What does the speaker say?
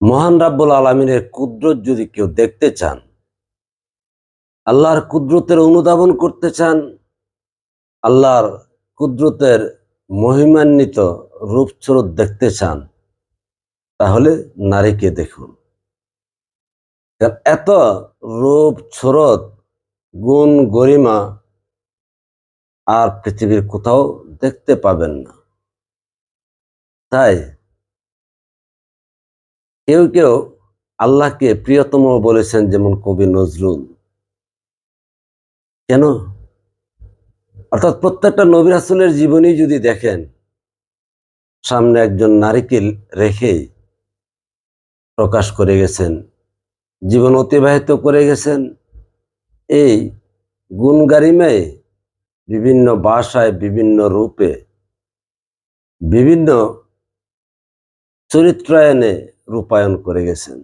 মহান রাব্বুল আলমিনের কুদরত যদি কেউ দেখতে চান, আল্লাহর কুদরতের অনুধাবন করতে চান, আল্লাহর কুদরতের মহিমান্বিত রূপস্বরূপ দেখতে চান, তাহলে নারীকে দেখুন। এত রূপ ছরত গুণ, গরিমা আর পৃথিবীর কোথাও দেখতে পাবেন না। তাই কেউ কেউ আল্লাহকে প্রিয়তম বলেছেন যেমন কবি নজরুল। কেন? অর্থাৎ প্রত্যেকটা নবী রাসূলের জীবনী যদি দেখেন, সামনে একজন নারীকে রেখেই প্রকাশ করে গেছেন, জীবন অতিবাহিত করে গেছেন, এই গুণগারিমায় বিভিন্ন ভাষায়, বিভিন্ন রূপে, বিভিন্ন চরিত্রায়নে রূপায়ণ করে গেছেন।